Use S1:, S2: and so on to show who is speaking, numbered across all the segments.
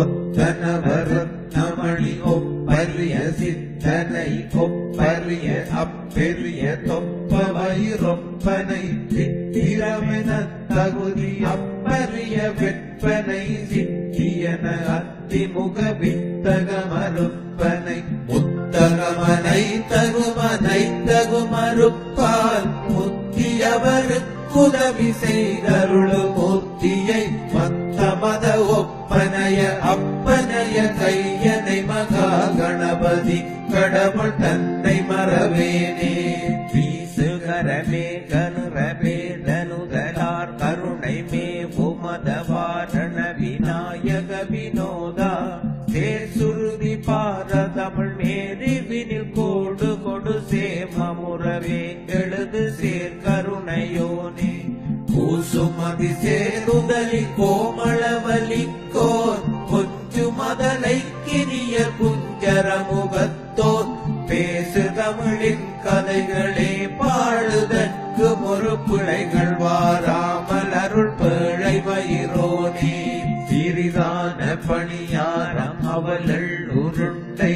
S1: ஒத்தனவரத்தமணி ஒப்பரிய சித்தனை ஒப்பரிய அப்பெரிய தொப்ப வயிறொப்பனை சித்திரமென தகுதி அப்பரிய வெப்பனை சித்தியன அத்திமுக வித்தகமருப்பனை முத்தகமனை தகுமனை தகுமருப்பால் முத்தியவருக்குதவி செய்தருள் மூர்த்தியை மத்த மத ஒப்பனைய அப்பனைய கையனை மகா கணபதி கடவுள் தன்னை மறவேனே. வீசுகரமே கர கூசுமதி சேருதலி கோமளவலிக்கோர் கொஞ்சு மதலை கிரிய குஞ்சரமுகத்தோர் பேசு தமிழின் கதைகளே பாடுதற்கு ஒரு பிழைகள் வாராமல் அருள் பிழை வயிறோனே. சிறிதான பணியாரம் அவளள் உருண்டை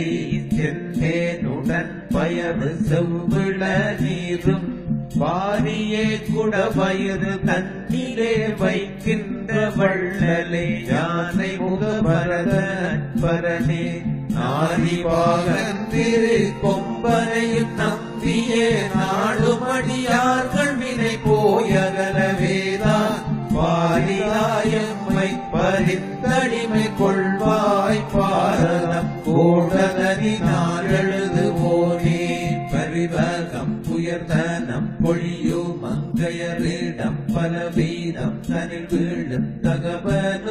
S1: செந்தேனுடன் பயறு செவ்விள வாரியே குட பொழியோ மங்கையரே மங்கையரிடம் வீரம் வீதம் தனில் வீழும் தகவல்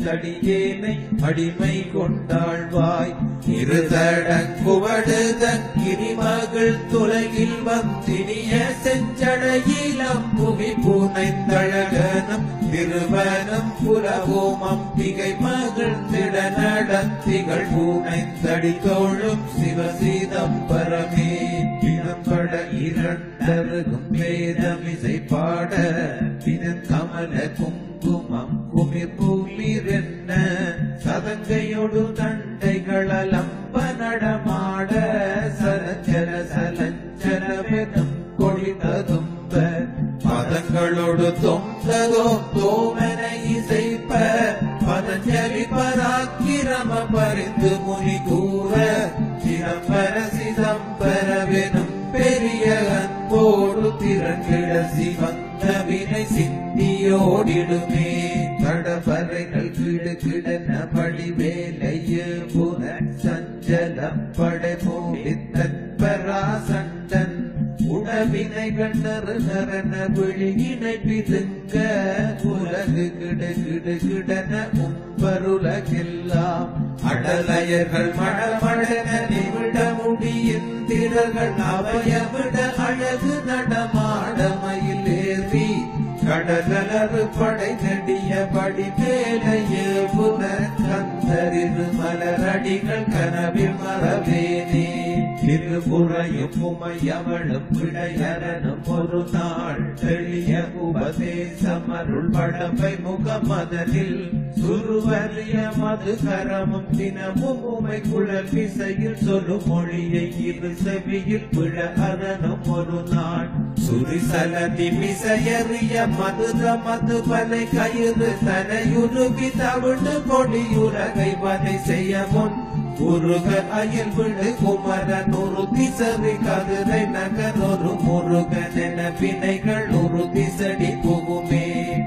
S1: கண்டடியேனை அடிமை கொண்டாழ்வாய். இருதடங்குவடுதன் கிரிமகள் துலகில் வந்தினிய செஞ்சடையிலம் புவி பூனைந்தழகனும் திருவனம் புலவோம் அம்பிகை மகிழ்ந்திட நடத்திகள் பூனைந்தடி தோழும் சிவசீதம்பரமே இனம்பட இரண்டருகும் வேதமிசை பாட பின் கமல குங்குமம் குமிர் பூ തൊഴുതണ്ടകളല ஜலப்படை படை தற்பராசண்டன் உணவினை கண்டறு நரன விழியினை பிதுங்க உலகு கிடு கிடு கிடன உம்பருலகெல்லாம். அடலையர்கள் மழமழன நிமிட முடியின் திரர்கள் அவையவிட அழகு நடமாடமையில் ஏறி கடலரு படை நடிய படி மேலையே புன கந்தரிரு மலரடிகள் கனவில் மறவேனே திருப்புறையும் உமையவளும் விடையரனும் ஒரு நாள் தெளிய உபதேசம் படப்பை முகமதனில். சுருவறிய மது கரமும் தினமும் உமை குழல் விசையில் சொல்லு மொழியை இரு செவியில் விழ அரணும் ஒரு நாள் சுரிசலதி மிசையறிய மதுர கயிறு தனையுருவி தவிடு வதை செய்ய முன் முருக அயல் விடு குமரன் ஒரு திசரி கதிரை நகர் ஒரு முருகன் என வினைகள் ஒரு திசடி புகுமே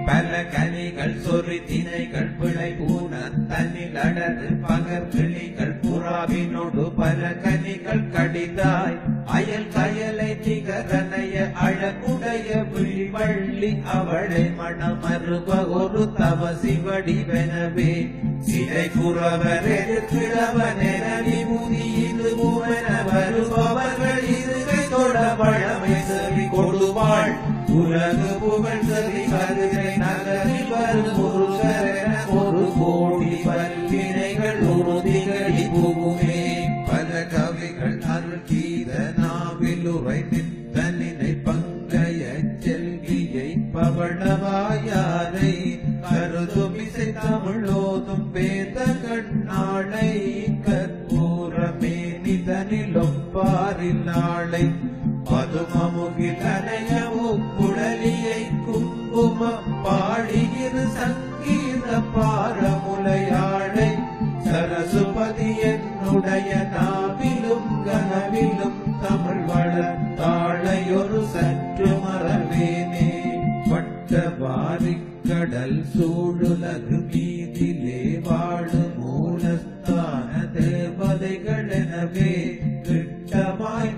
S1: பல கனிகள் சொறி திணைகள் விளை பூன தன்னில் அடர் பகர் கிளிகள் புறாவினோடு பல கனிகள் கடிதாய் அயல் கயலை திகரனைய அழகுடைய விழிவள்ளி அவளை மனமருப ஒரு தவசி வடிவெனவே இதை குறவர் எதிர்கிழவன் என விபூதி இது பூவென வருபவர்கள் இருக்கை தொட பழமை செவி கொடுவாள். உலகு புகழ்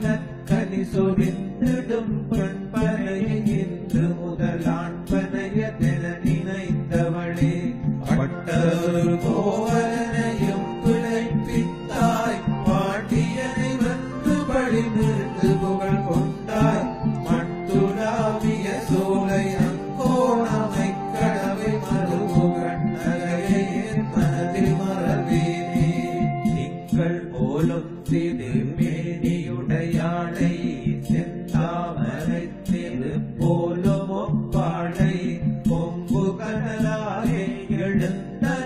S1: കനക്കലി സുവിന്തിടും na.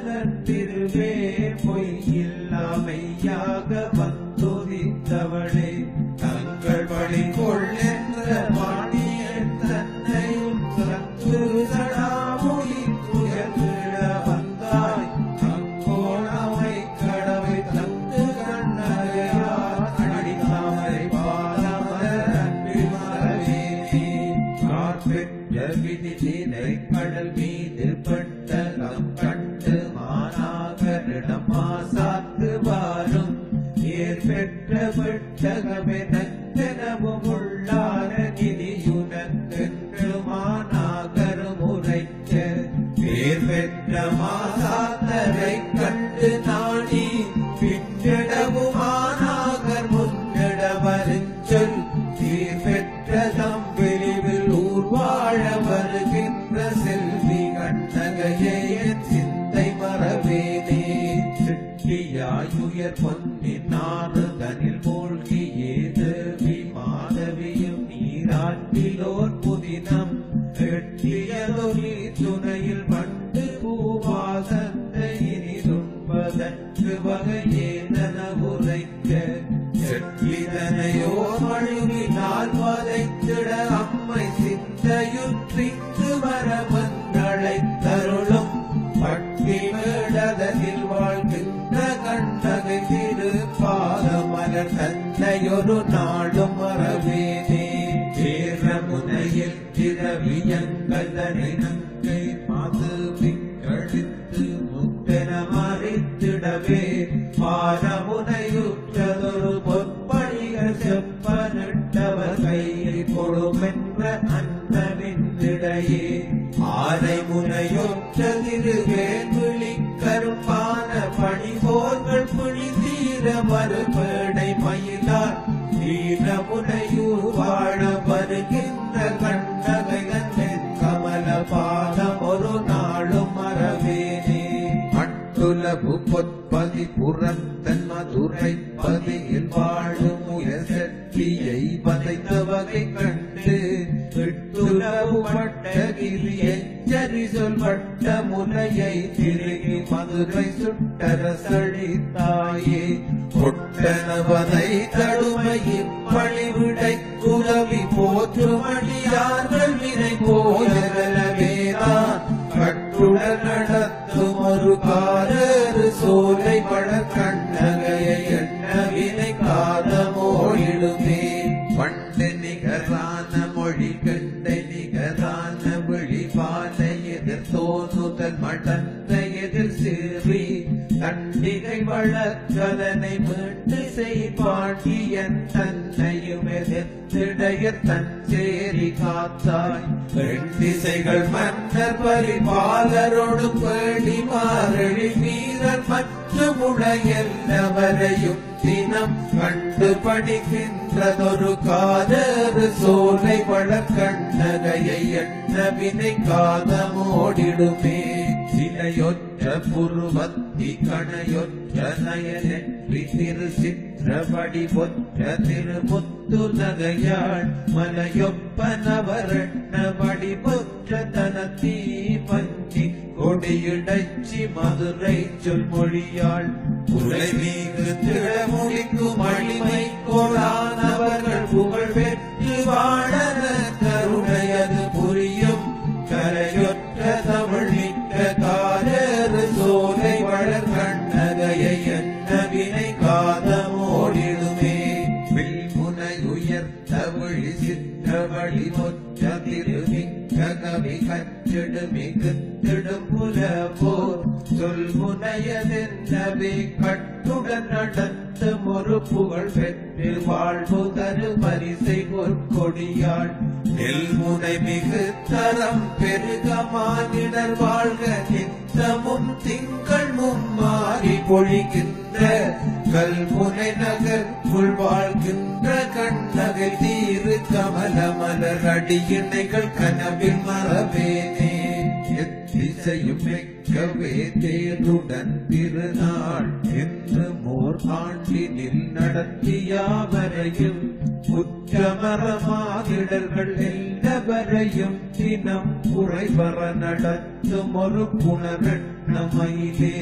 S1: Ishwara Ye அன்பென்ற அன்பனிடையே ஆரை முனையொற்ற திருவேர்விழி கருப்பான பணிபோர்கள் புனிதீர மறுபேடை மயிலார். நீலமுனையூர் வாழ வருகின்ற கண்டகையன் கமல பாதம் ஒரு நாளும் மறவேனே. அட்டுலபு பொற்பதி புறத்தன் மதுரை பதியில் வாழும் முயசெட்டியை பதைத்த வகை கண் திரு எச்சரி சொல்பட்ட முனையை திருகி மதுரை சுட்டரசழித்தாயே. பொட்டனவனை கடுமையின் பெண் திசைகள் மன்னர் பரிபாலரோடு பேடி மாறழி வீரர் மற்றும் உலகெல்லவரையும் தினம் கண்டு படிக்கின்றதொரு காதரு சோலை வளக்கண்ணகையை எண்ண வினை காதமோடிடுமே. சிலையொற்ற புருவத்தி கணையொற்ற நயனெற்றி திரு சிற்றபடி பொற்ற திருமுத்து நகையாள் மலையொப்ப நவரண்ண வடிபொற்ற தனத்தீ பஞ்சி கொடியிடச்சி மதுரை சொல்மொழியாள். உரை மீது திழமுடிக்கும் அடிமை கோளார் மிகு தரம் பெருக மானிடர் வாழ்க. நித்தமும் திங்கள் மும்மாறி பொழிகின்ற கல்முனை நகர் புல் வாழ்கின்ற கண்ணகை தீரு கமல மலர் அடியிணைகள் கனவில் மரபேனே. எத்திசையும் மிக்கவே தேருடன் திருநாள் என்று மோர் ஆண்டினில் நடத்தியாவரையும் குற்றமரமாதிடர்கள் எல்லாவரையும் தினம் குறைவர நடத்தும் ஒரு புனரட்னமையிலே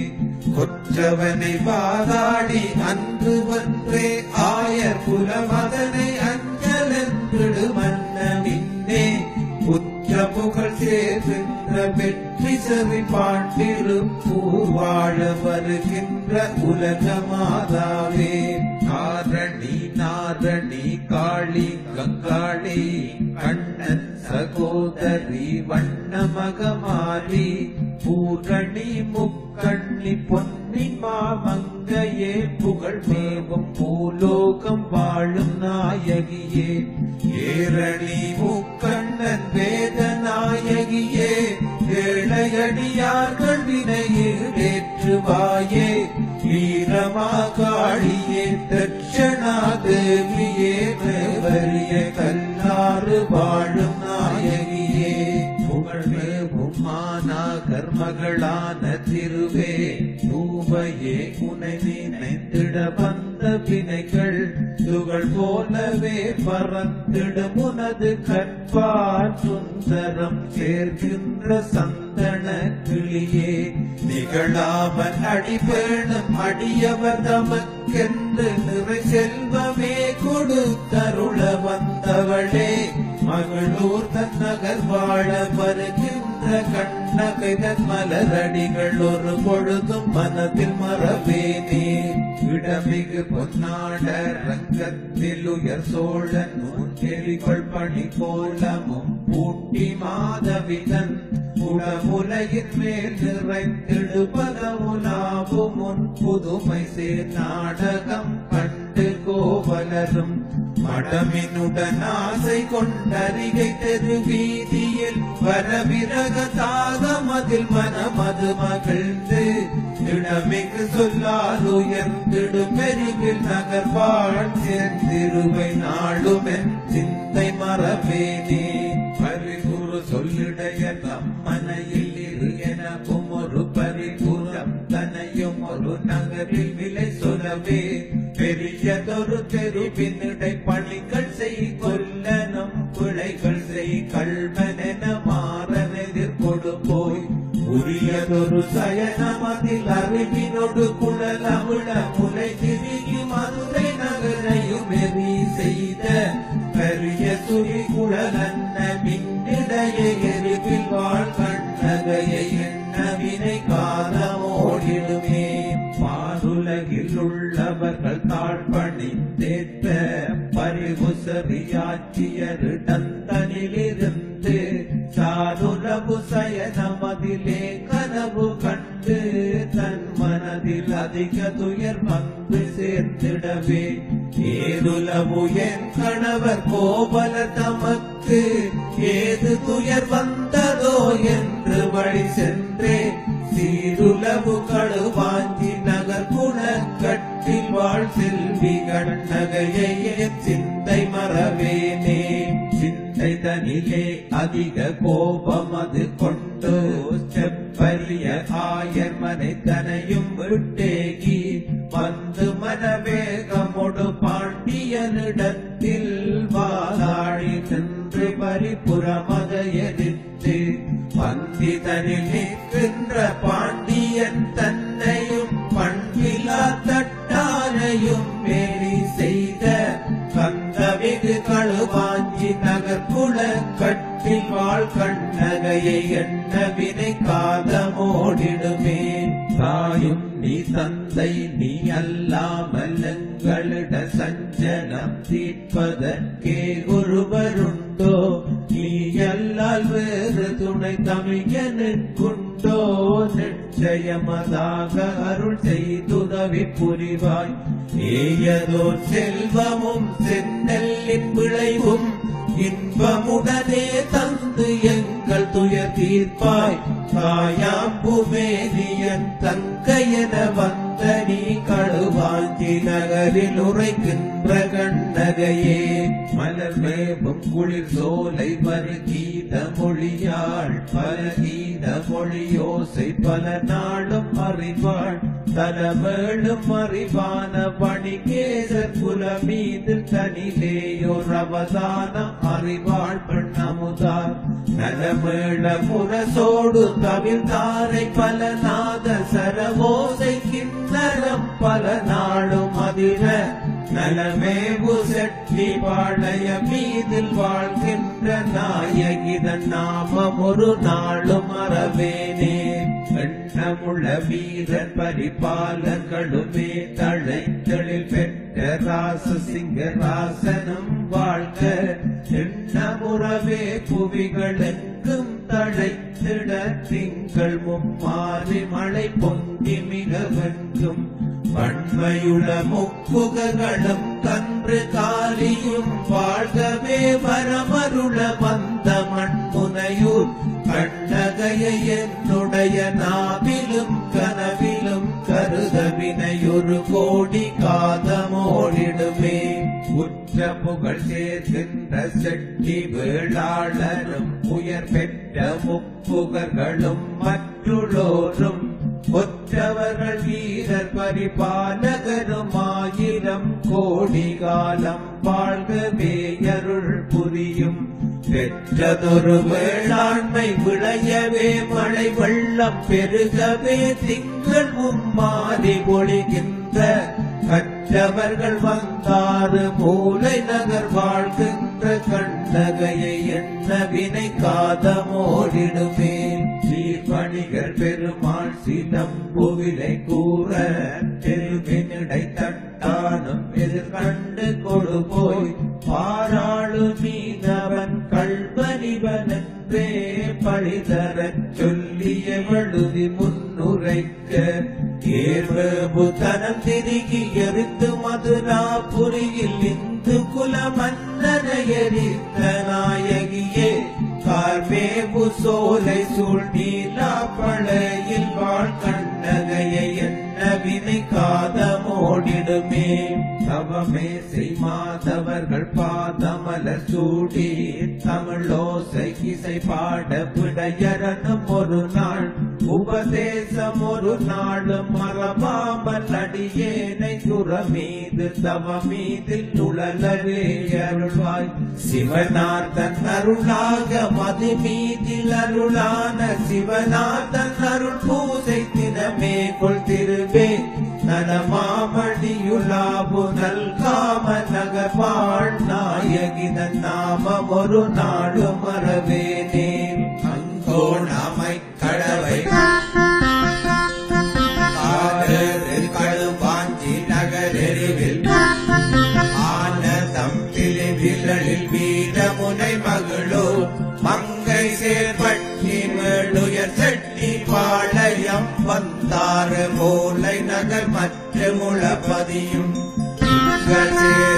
S1: கொற்றவனை வாதாடி அன்று வந்தே ஆயர் குலமதனை அஞ்சலென்றிடு மன்னமின்னே உற்ற புகழ் சேர்கின்ற வெற்றி செவி பாண்டிருப்பூர் பூவாழ வருகின்ற உலக மாதாவே. காரணி நாரணி காளி கங்காளி சகோதரி வண்ணமகமாரி பூரணி முக்கண்ணி பொன்னி மாமங்கையே புகழ் மேவும் பூலோகம் வாழும் நாயகியே. ஏரணி முக்கண்ணன் வேத நாயகியே. ஏழையடியார்கள் வினையேற்றுவாயே வீரமா காளியே தட்சணா தேவியே தேவரிய கல்லாறு வாழும் மகளான திருவே தூவையே உனை நினைத்திட வந்த வினைகள் துகள் போலவே பறந்திடும் உனது கற்பார் சுந்தரம் சேர்க்கின்ற சந்தன கிளியே. நிகழாமல் அடிபேணும் அடியவர் தமக்கென்று நிறை செல்வமே கொடுத்த கண்ணகைதன் மலரடிகள் ஒரு பொழுதும் மனதில் மறவேனே இடமிகு பொன்னாட ரங்கத்தில் உயர் சோழன் முன்கெளிகள் பணி கோலமும் பூட்டி மாதவிதன் உடமுலையின் மேல் நிறைந்திடுபத உலாவும் முன் புதுமை சேர் நாடகம் கண்டு கோவலரும் மடமினுடன் ஆசை கொண்டரிகை தெரு வீதியில் வரவிரக தாகமதில் மனமது மகிழ்ந்து இடமிகு சொல்லால் உயர்ந்திடும் மெருவில் நகர் வாழ் சேர்ந்திருவை நாளுமென் சிந்தை மரபேனே பரிகுரு சொல்லிடைய தம்மனையில் இரு எனக்கும் ஒரு பரிபுரம். தனையும் ஒரு நகரில் விலை சொல்லவே பெரியதொரு தெருவினிடை உரியதொரு சயனமதில் அறிவினொடு குழல் அமுழ முனை திரிகி மதுரை நகரையும் எரி செய்த பெரிய சுரி குழலன்ன மின்னிடைய எரிவில் வாழ் கண்ணகையை எண்ணவினை காலமோடிடுமே? பாருலகில் உள்ளவர்கள் தாழ்பணி தேத்த பரிவு சரியாற்றியருடன் சயனமதிலே கனவு கண்டு தன் மனதில் அதிக துயர் பங்கு சேர்த்திடவே. ஏதுலவு என் கணவர் கோபல தமக்கு? ஏது துயர் வந்ததோ என்று வழி சென்றே. சீருளவு கழுவாஞ்சி நகர் குணக்கட்டில் வாழ் செல்வி கண்ணகையை சிந்தை மறவேனே. சிந்தை தனிலே அதிக கோபம் அது கொண்டு செப்பரிய ஆயர் மனை விட்டேகி வந்து மனவேகமொடு பாண்டியனிடத்தில் வாதாடி நின்று பரிபுறமக எதிர்த்து பந்திதனில் நிற்கின்ற பாண்டியன் குளக்கட்டில் வாழ் கண்ணகையை எண்ண வினை காதமோடிடுமே. தாயும் நீ தந்தை நீ அல்லாமல் எங்களிட சஞ்சனம் தீர்ப்பதற்கே ஒருவருண்டோ. நீ எல்லால் வேறு துணை தமிழனுக்குண்டோ நிச்சயமதாக அருள் செய்துதவி புரிவாய். ஏயதோர் செல்வமும் செந்தல்லின் விளைவும் இன்பமுடனே தந்து எங்கள் துயர் தீர்ப்பாய். தாயாம்புமேதியன் தங்கையன வந்த நீ கழுவாஞ்சி நகரில் உரைக்கின்ற கண்ணகையே. மலர் மேவும் குளிர் சோலை பருகீத மொழியாள் பல மொழியோசை பல நாளும் அறிவாள். தலவேளும் அறிவான பணிகேசர் குலமீது தனிலேயோர் அவதானம் அறிவாள் பெண்ணமுதார். நலமேள முரசோடு தவிர்த்தாரை பல நாத சரவோசை கிண்ணரம் பல நாளும் அதிர நலமேவு செட்டி பாளைய மீதில் வாழ்கின்ற நாயகிதன் நாமம் ஒரு நாளும் மறவேனே. எண்ணமுள்ள வீரன் பரிபாலர்களுமே தழைத்தளில் பெற்ற ராச சிங்க ராசனும் வாழ்க எண்ணமுறவே புவிகளுக்கும் தழைத்திட திங்கள் மும்மாறி மழை பொங்கி மிக வெங்கும் வன்மையுள்ள முக்குகளும் கன்று காலியும் வாழ்கவே வரமருள வந்த மண்முனையூர். கண்ணகையை என்னுடைய நாவிலும் கனவிலும் கருதவினையொரு கோடி காதமோடிடுமே. உற்ற புகழ் சேர்க்கின்ற செட்டி வேளாளரும் உயர் பெற்ற முப்புகர்களும் மற்றுளோரும் ஒற்றவர்கள் வீரர் பரிபாலகருமாயிரம் கோடி காலம் வாழ்கவே அருள் புரியும். பெற்றதொரு வேளாண்மை விளையவே மழை வெள்ளம் பெருகவே திங்கள் உம்மாறி பொழிகின்ற. கற்றவர்கள் வந்தாறு மூலை நகர் வாழ்கின்ற கண்ணகையை எண்ண வினை காதமோடிடுமே வணிகர் பெருமாள் சிதம்புவிலை கூற தெருவினிடை தட்டானும் எதிர்கண்டு கொடு போய் பாராளு மீனவன் கள்வனிவனன்றே பழிதரச் சொல்லிய வழுதி முன்னுரைக்க ஏர்வு தனம் திருகி எரித்து மதுராபுரியில் இந்து குல மன்னனை எரித்த சோலை சூழ்நீலா பழையில் வாழ் கண்ணகையை என்ன வினை காதமோடிடுமே. தவமே செய் மாதவர்கள் பாதமலர் சூடி தமிழோசை இசை பாட விடையரனும் ஒரு நாள். உபதேசம் ஒரு நாளும் மறவாமல் அடியேனை துறமீது தவ மீதில் நுழலவே அருள்வாய். சிவநாதன் அருளாக மது மீதில் அருளான சிவநாதன் அருள் பூசை தினமே கொள் திருவே. நலமாமணியுலாபு நல்காம நகபாள் நாயகிதன் நாமம் ஒரு நாடு மறவேனே. அங்கோ நாம Elohim, that is.